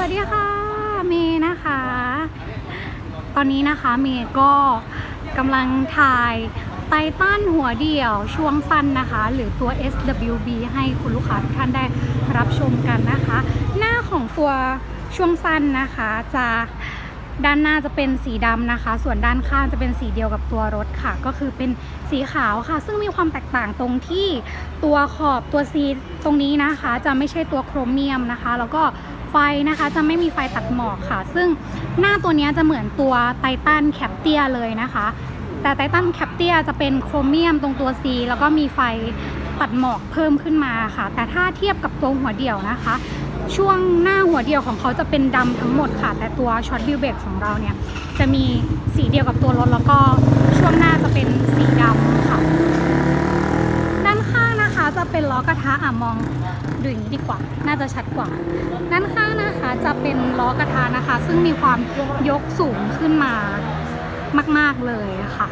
วัสดีค่ะเมย์นะคะ ตอนนี้นะคะเมย์ก็กำลังถ่ายไตตันหัวเดี่ยวช่วงสั้นนะคะ หรือตัว SWB ให้คุณลูกค้าทุกท่านได้รับชมกันนะคะ หน้าของตัวช่วงสั้นนะคะจะด้านหน้าจะเป็นสีดำนะคะ ส่วนด้านข้างจะเป็นสีเดียวกับตัวรถค่ะ ก็คือเป็นสีขาวค่ะ ซึ่งมีความแตกต่างตรงที่ตัวขอบตัวซีตรงนี้นะคะ จะไม่ใช่ตัวโครเมียมนะคะ แล้วก็ ไฟนะคะ จะไม่มีไฟตัดหมอกค่ะ ซึ่งหน้าตัวนี้จะเหมือนตัวไททันแคปเตียเลยนะคะ แต่ไททันแคปเตียจะเป็นโครเมียมตรงตัว C แล้วก็มีไฟตัดหมอกเพิ่มขึ้นมาค่ะ แต่ถ้าเทียบกับตัวหัวเดี่ยวนะคะ ช่วงหน้าหัวเดี่ยวของเขาจะเป็นดำทั้งหมดค่ะ แต่ตัวช็อตบิวเบรกของเราเนี่ยจะมีสีเดียวกับตัวรถแล้วก็ช่วงหน้า อกระทะอะมองดูอย่างนี้ดีกว่า น่าจะชัดกว่า ด้านข้างนะคะจะเป็นล้อกระทะนะคะ ซึ่งมีความยกสูงขึ้นมามาก ๆเลยค่ะ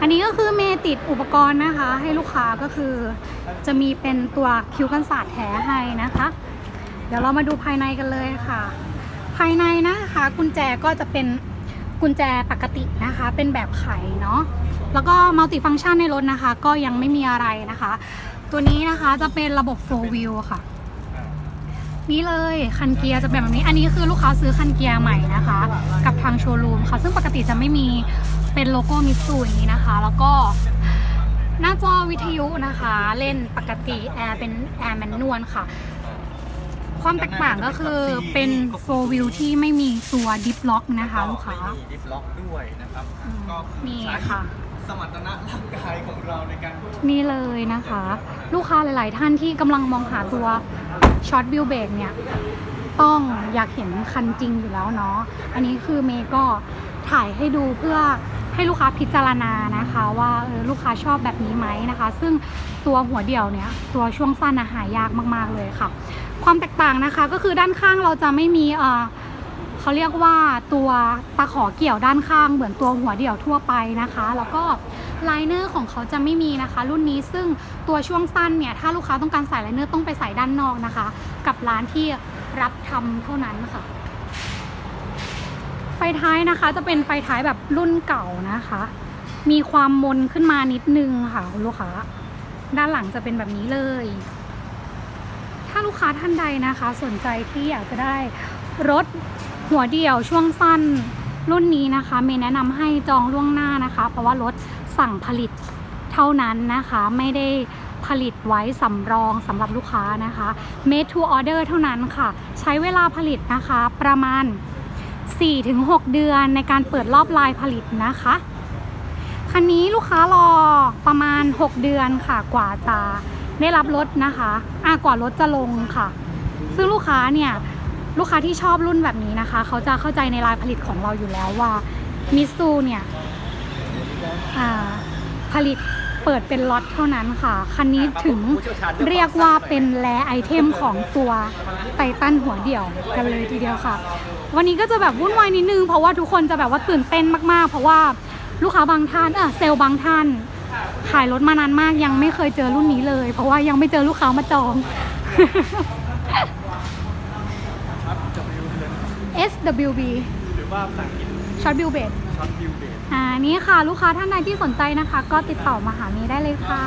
อันนี้ก็คือเมติดอุปกรณ์นะคะ ให้ลูกค้าก็คือ จะมีเป็นตัวคิ้วกันศาสตร์แท้ให้นะคะ เดี๋ยวเรามาดูภายในกันเลยค่ะ ภายในนะคะ กุญแจก็จะเป็นกุญแจปกตินะคะ เป็นแบบไขเนาะแล้วก็มัลติฟัง c t ชันในรถนะคะ ก็ยังไม่มีอะไรนะคะ ตัวนี้นะคะจะเป็นระบบ4 wheel ค่ะ นี่เลยคันเกียร์จะเป็นแบบนี้ อันนี้คือลูกค้าซื้อคันเกียร์ใหม่นะคะ กับทางโชว์รูมค่ะ ซึ่งปกติจะไม่มีเป็นโลโก้มิตซูอย่างนี้นะคะ แล้วก็หน้าจอวิทยุนะคะ เล่นปกติแอร์เป็นแอร์แมนนวลค่ะ ความแตกต่างก็คือเป็น4 wheel ที่ไม่มีตัวดิฟล็อกนะคะลูกค้าไม่มีดิฟล็อกด้วยนะครับอืมก็คือนี่ใช้ค่ะสมรรถนะร่างกายของเราในการนี่เลยนะคะ ลูกค้าหลาย ๆ ท่านที่กำลังมองหาตัวช็อตวิวเบรกเนี่ยต้องอยากเห็นคันจริงอยู่แล้วเนาะอันนี้คือเมย์ก็ถ่ายให้ดูเพื่อให้ลูกค้าพิจารณานะคะว่าเออลูกค้าชอบแบบนี้ไหมนะคะ ซึ่งตัวหัวเดี่ยวเนี่ยตัวช่วงสั้นน่ะหายากมาก ๆ เลยค่ะ ความแตกต่างนะคะก็คือด้านข้างเราจะไม่มีเอ่อเขาเรียกว่าตัวตะขอเกี่ยวด้านข้างเหมือนตัวหัวเดี่ยวทั่วไปนะคะ แล้วก็ไลเนอร์ของเขาจะไม่มีนะคะ รุ่นนี้ซึ่งตัวช่วงสั้นเนี่ยถ้าลูกค้าต้องการใส่ไลเนอร์ต้องไปใส่ด้านนอกนะคะ กับร้านที่รับทำเท่านั้นค่ะ ไฟท้ายนะคะจะเป็นไฟท้ายแบบรุ่นเก่านะคะ มีความมนขึ้นมานิดนึงค่ะคุณลูกค้า ด้านหลังจะเป็นแบบนี้เลยาลูกค้าท่านใดนะคะ สนใจที่อยากจะได้รถหัวเดี่ยวช่วงสั้นรุ่นนี้นะคะเมย์แนะนำให้จองล่วงหน้านะคะ เพราะว่ารถสั่งผลิตเท่านั้นนะคะ ไม่ได้ผลิตไว้สำรองสำหรับลูกค้านะคะ made to order เท่านั้นค่ะ ใช้เวลาผลิตนะคะ ประมาณ 4-6 เดือนในการเปิดรอบลายผลิตนะคะ คันนี้ลูกค้ารอประมาณ 6 เดือนค่ะกว่าจะ ได้รับรถนะคะอ่ากว่ารถจะลงค่ะ ซึ่งลูกค้าเนี่ยลูกค้าที่ชอบรุ่นแบบนี้นะคะ เขาจะเข้าใจในลายผลิตของเราอยู่แล้วว่ามิซูเนี่ยผลิตเปิดเป็นล็อตเท่านั้นค่ะ คันนี้ถึงเรียกว่าเป็นแลไอเทมของตัวไททันหัวเดี่ยวกันเลยทีเดียวค่ะ วันนี้ก็จะแบบวุ่นวายนิดนึง เพราะว่าทุกคนจะแบบว่าตื่นเต้นมากๆ เพราะว่าลูกค้าบางท่านเออเซลล์บางท่าน ขายรถมานานมากยังไม่เคยเจอรุ่นนี้เลย เพราะว่ายังไม่เจอลูกค้ามาจองครับจะไปดูเลย SWB หรือว่าภาษาอังกฤษ Short Bill Bed ช็อตวิวเบสอ่านี่ค่ะ ลูกค้าท่านใดที่สนใจนะคะ ก็ติดต่อมาหาเมย์ได้เลยค่ะ